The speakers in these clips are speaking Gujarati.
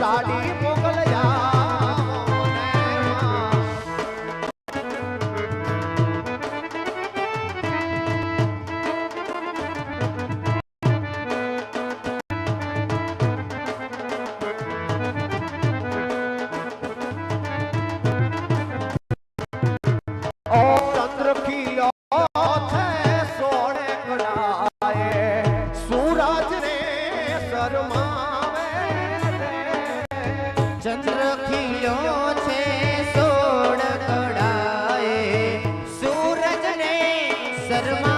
મથુરાડી शर्मा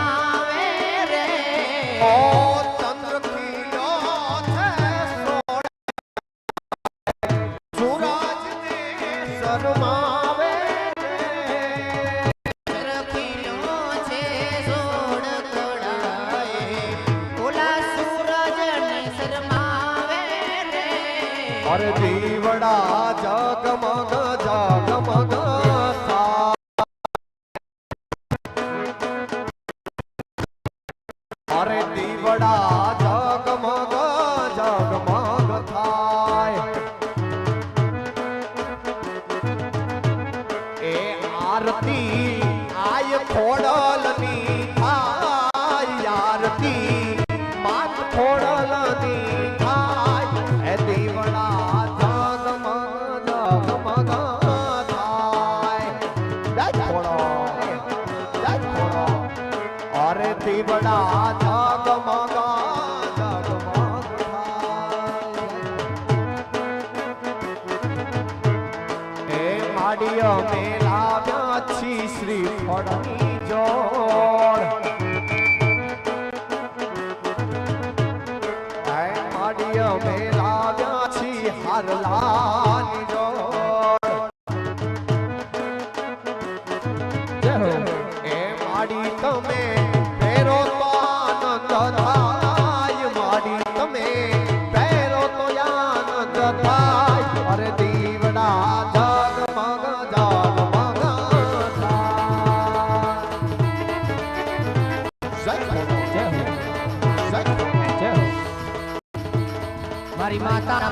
અરે દીવડા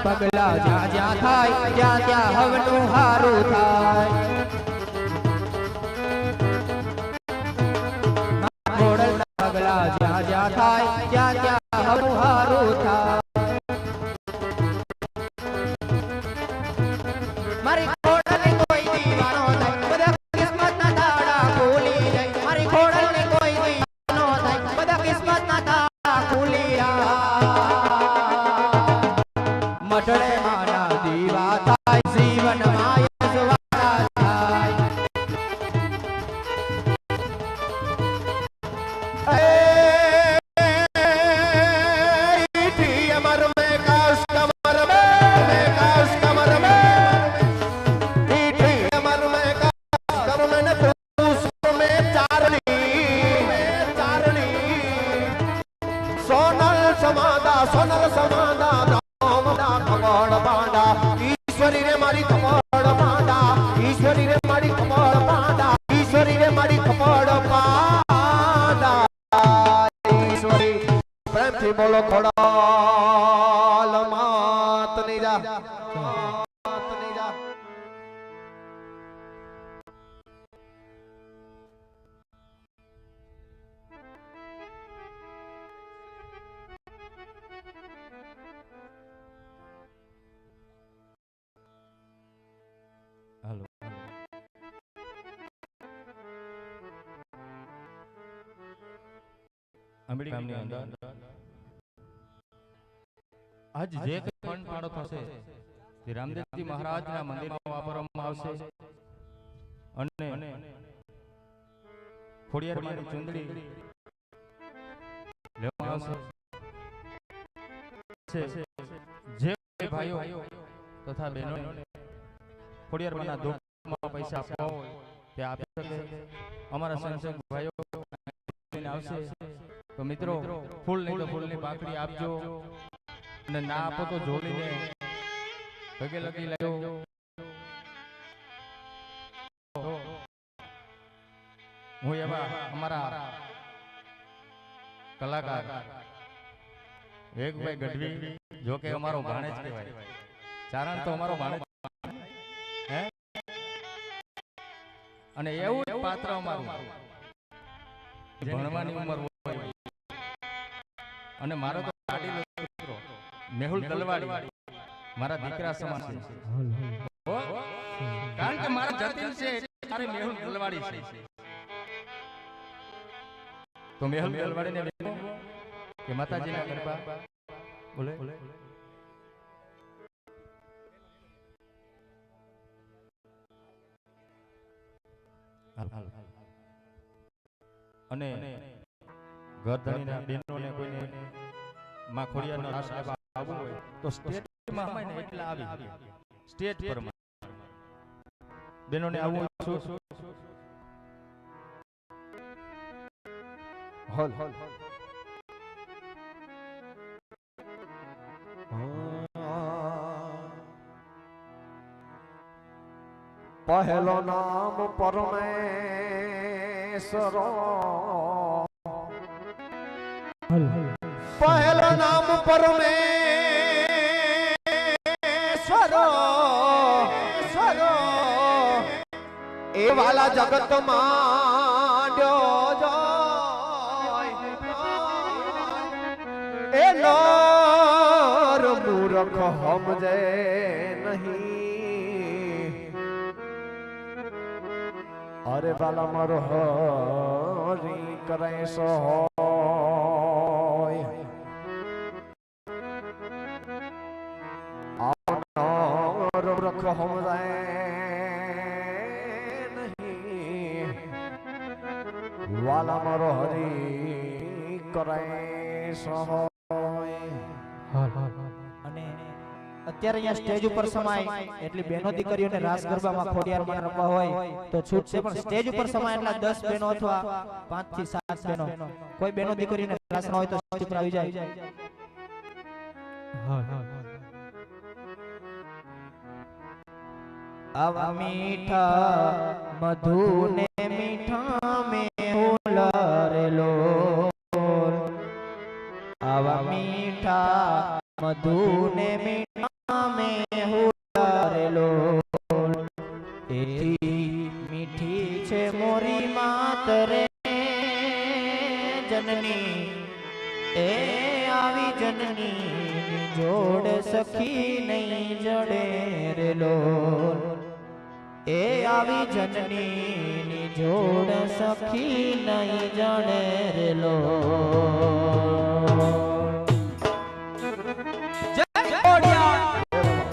પગલા જ્યાં જ્યાં થાય, ત્યાં ત્યાં હવનું હારું થાય. પગલા જ્યાં જ્યાં થાય, ત્યાં ત્યાં સમાદા સોનર સમાદા રામદા કમળ બાંડા. ઈશ્વરી રે મારી કમળ બાંડા ઈશ્વરી રે મારી કમળ બાંડા ઈશ્વરી રે મારી કમળ બાંડા. ઈશ્વરી, પ્રેમથી બોલો ખોડા. આજ જે કંઈ ફંડ ફાળો થશે તે રામદેવજી મહારાજના મંદિરમાં વાપરવામાં આવશે. અને ખોડિયારમાંની ચુંદડી લેવામાં આવશે. છે જે ભાઈઓ તથા બહેનો ખોડિયારમાંના દુઃખમાં પૈસા આપવા હોય તે આપી શકે. અમારા સંસદ ભાઈઓ આવશે. તો મિત્રો ફૂલ નહીં તો ફૂલની બાકડી આપજો. અને ના આપો તો જોડીને ભગે લગી લેજો. હું એવા અમારા કલાકાર વેગભાઈ ગઢવી જો કે અમારો ભાણેજ કહેવાય. ચારણ તો અમારો ભાણેજ. હે? અને એવું જ પાત્ર અમારું. ભણવાની ઉંમર હોય. અને મારો તો દીકરો મેહુલ તલવાડી મારા દીકરા સમાન છે. કારણ કે મારા જતીન છે એટલે મેહુલ તલવાડી છે. તો મેહુલ તલવાડીને વિનંતી કે માતાજીના ગરબા. બોલે. અને ઘર ધણીના બહેનોને કોઈને માખોડિયાનો રાસ આવવું હોય. તો સ્ટેટમાં હોય ને એટલે આવી સ્ટેટ પર બેનોને આવવું હોય હોલ હોલ હોલ. પહેલો નામ પરમેશ્વર. પહેલો નામ પરમેશ્વર સ્વર એ વાલા જગત માંડ્યો જાય. એ નર મૂરખ સમજે નહીં. અરે વાલા મારો હરી કરે સોય મૂરખ સમજાય નહીં વાલા મારો હરી કરે સોય અને અત્યારે અહીંયા સ્ટેજ ઉપર સમાય એટલી બહેનો દીકરીઓને રાસ ગરબામાં ખોડિયારમાં રમવા હોય તો છૂટ છે પણ સ્ટેજ ઉપર સમાય એટલા દસ બહેનો અથવા પાંચથી સાત બહેનો. કોઈ બહેનો દીકરીને રાસ ન હોય તો સ્ટેજ ઉપર આવી જાય. આવા મીઠા મધુને મીઠા મેહુલ રે લોલ આવા મીઠા મધુને મીઠા મેહુલ રે લોલ એથી મીઠી છે મોરી માત રે જનની. એ આવી જનની જોડ સખી નહીં જડે રે લોલ એ આવી જનની જોડ સખી નહીં જડે રે લોલ જય ખોડિયાર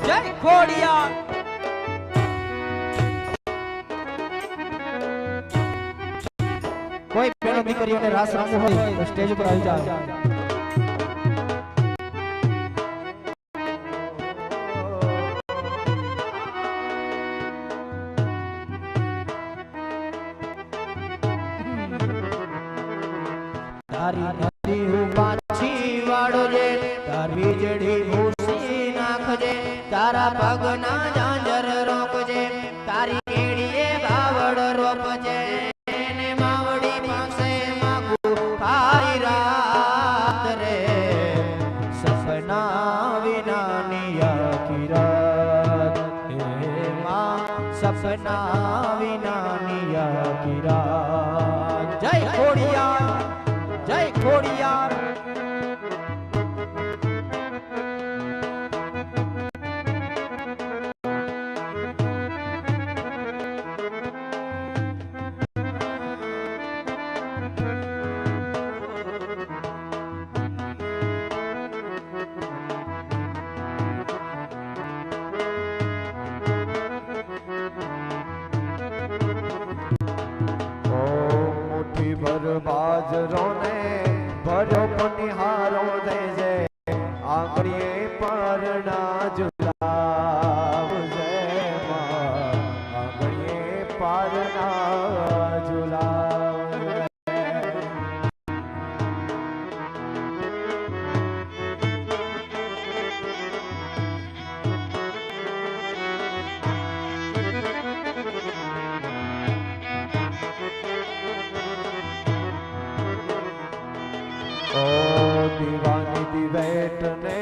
જય ખોડિયાર. કોઈ પેલો દીકરીઓને રાસ રમવું હોય તો સ્ટેજ ઉપર આવી જાવ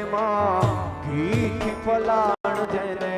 માં ઘી ફલાણ જેને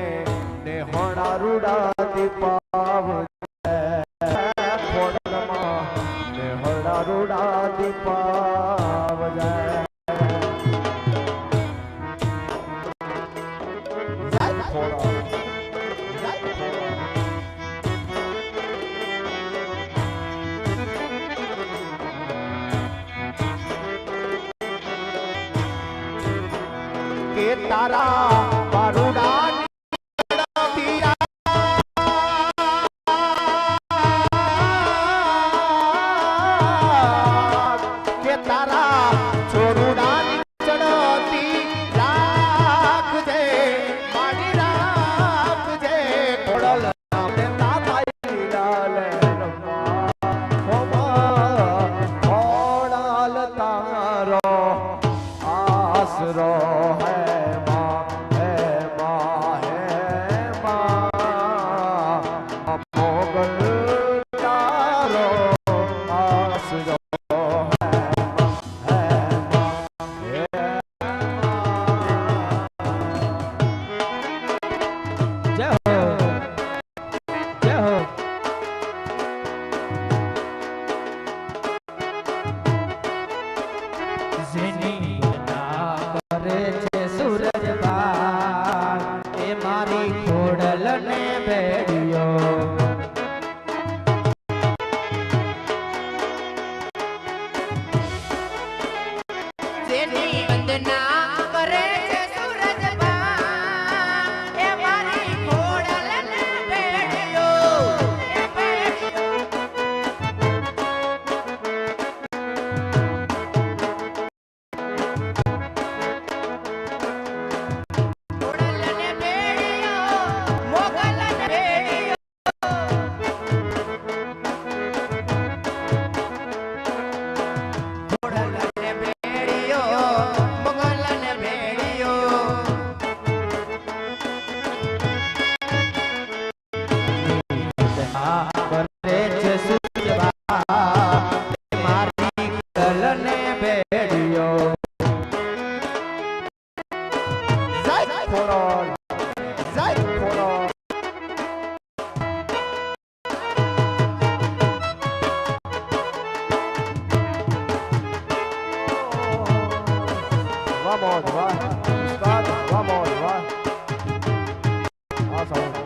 حسرت song.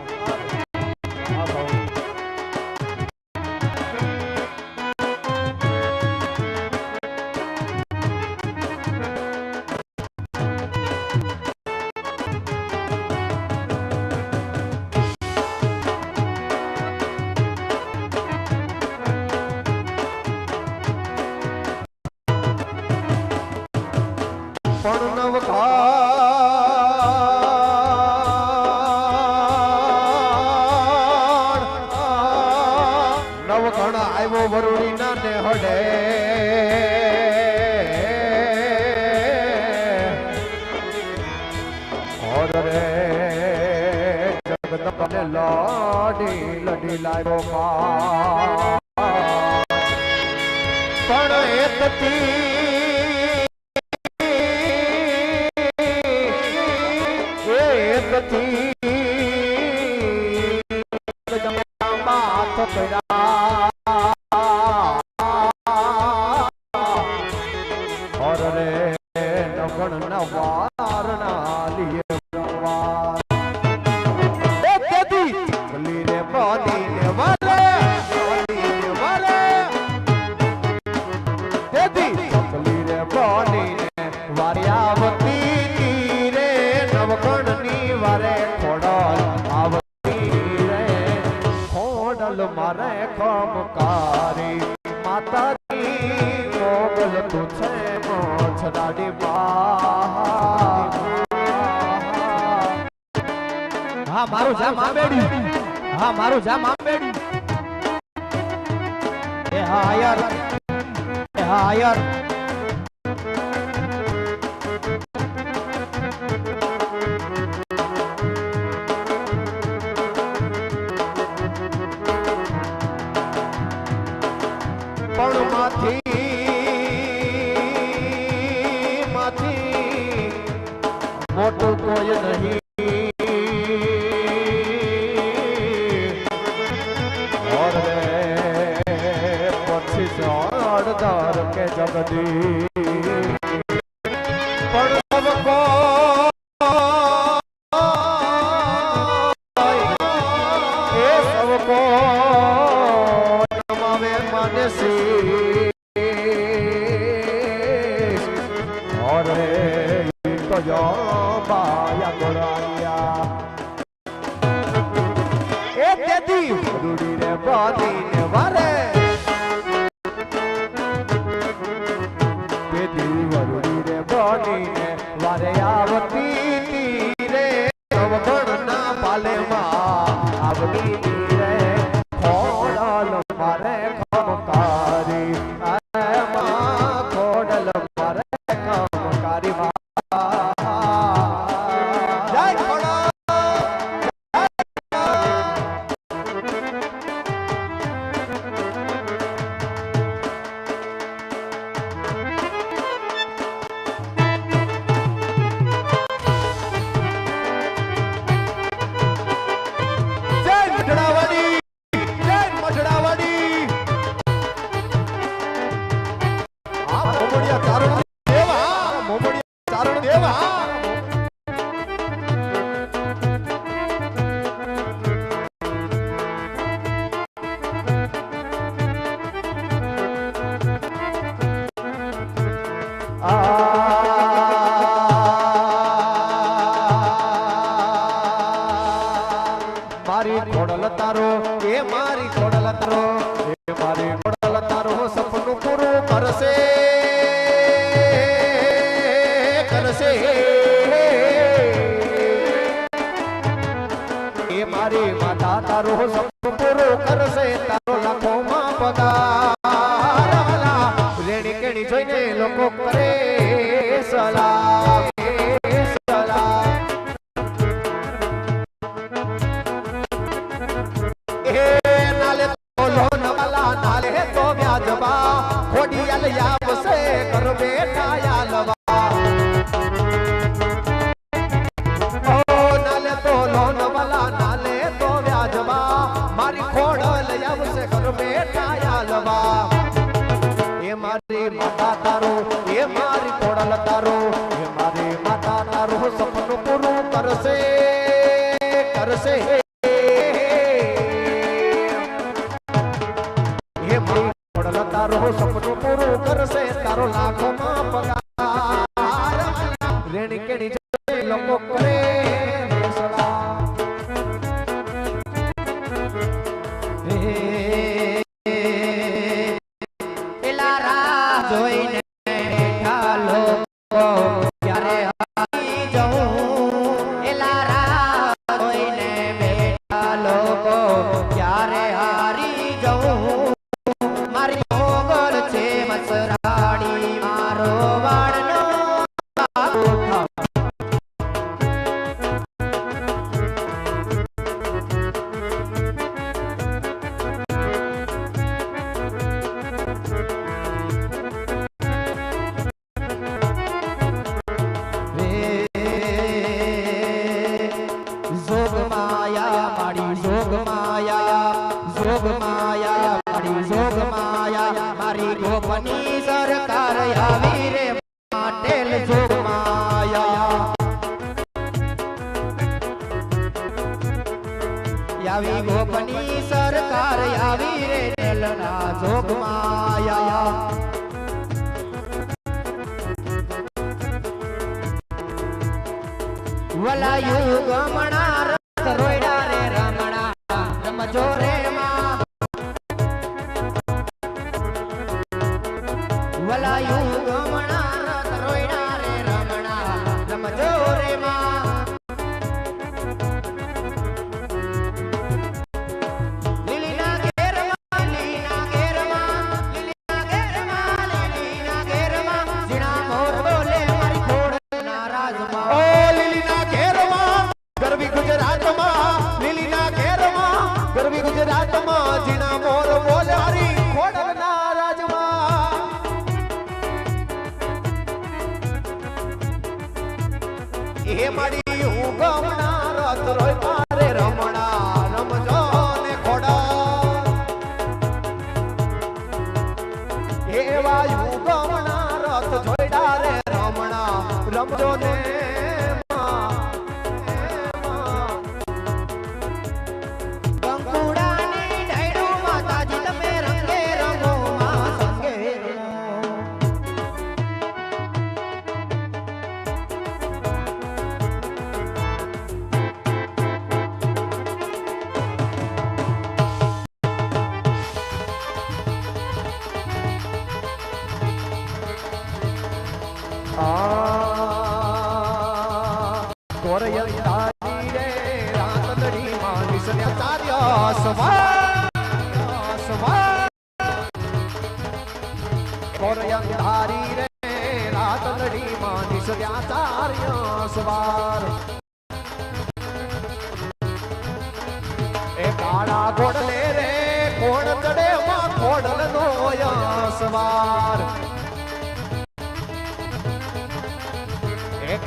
ti. એ रूड़ी મારી ખોડલ તારો.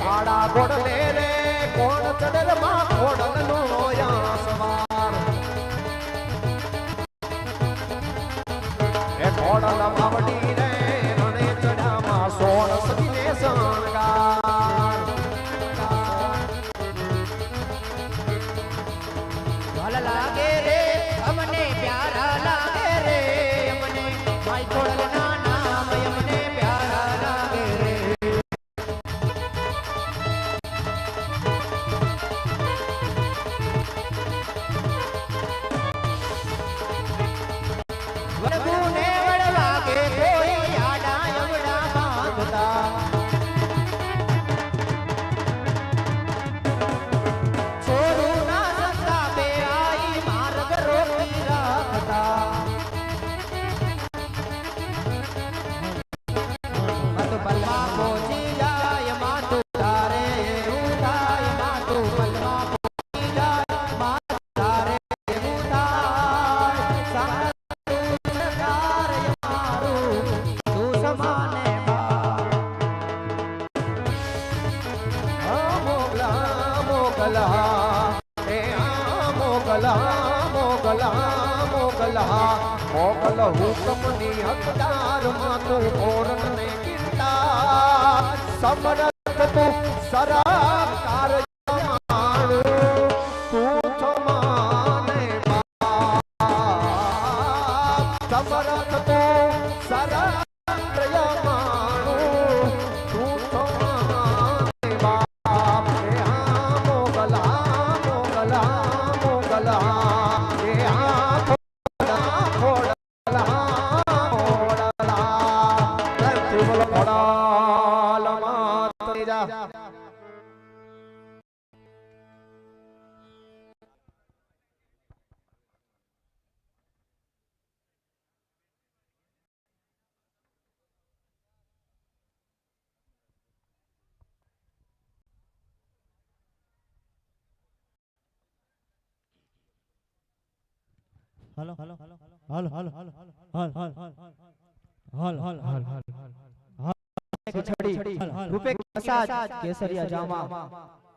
આડા ઘોડલે રે. કોણ ચડેલમાં ઘોડલ નો યાસ रूपे केसरिया जामा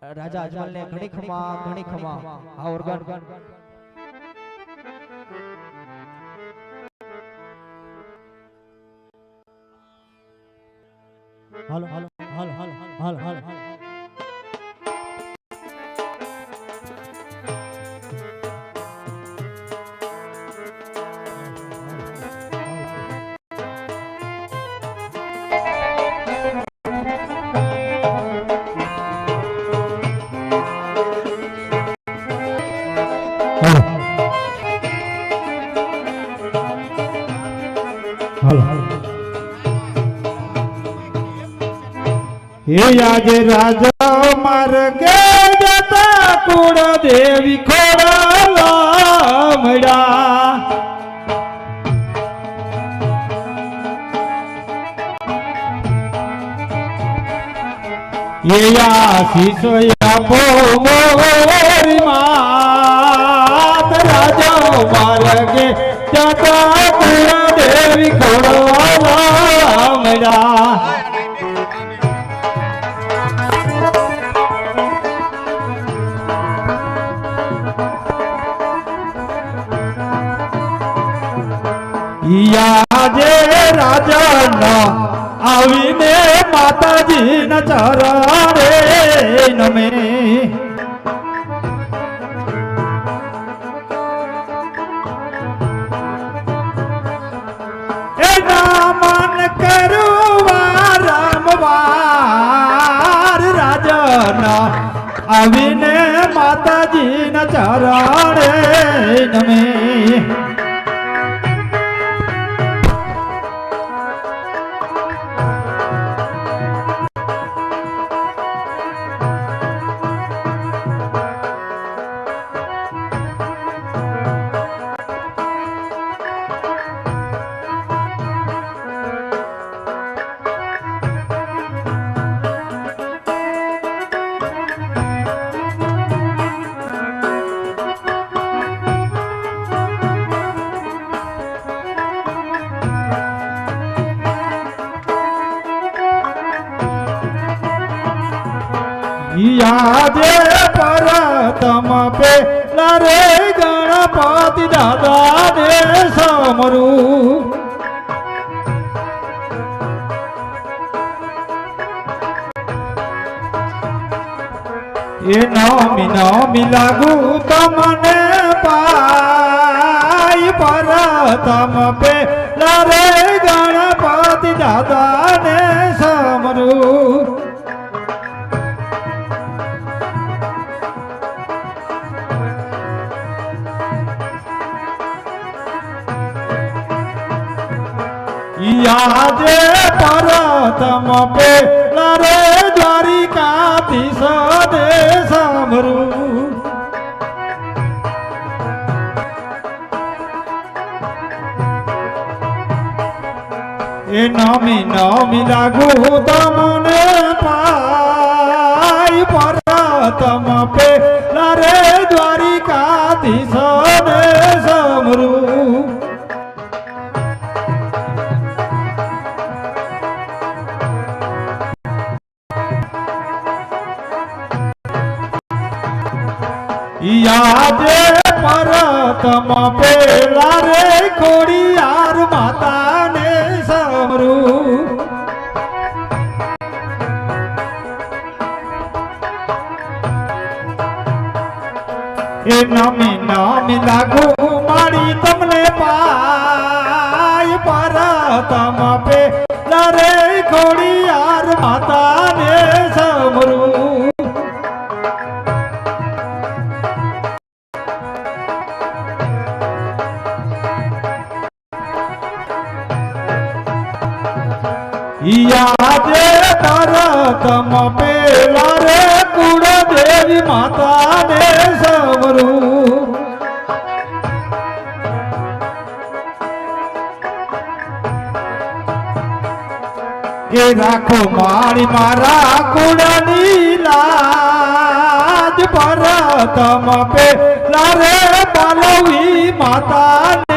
राजा अजमल ने घणी खमा घणी खमा और hello hello hello hello hello hello આજે રાજા માર્ગે જતા કુળ દેવી ખોડા મળ્યા. એ આશીષ జీనచారా પરતમ પેલા રે ગણપતિ દાદા ને સમરું એ નોમી નોમી લાગુ તમને પાય પરતમ પેલા રે ગણપતિ દાદા ને યાદે પરતમ પેલા રે દ્વારિકાથી સદે સાંભળું. એ નમી નમી લાગુ તમને પાય પરતમ પે રે યાદે પરતમ પેલા રે ખોડિયાર માતાને સમરું એ નામે નામે લાગુ મારી તમને પાય પરતમ પેલા રે ખોડિયાર તરતમ પેલા રે કુળ દેવી માતાને સવરું કે રાખો મારી મારા કુળની લાજ પરતમ પેલા રે સવરું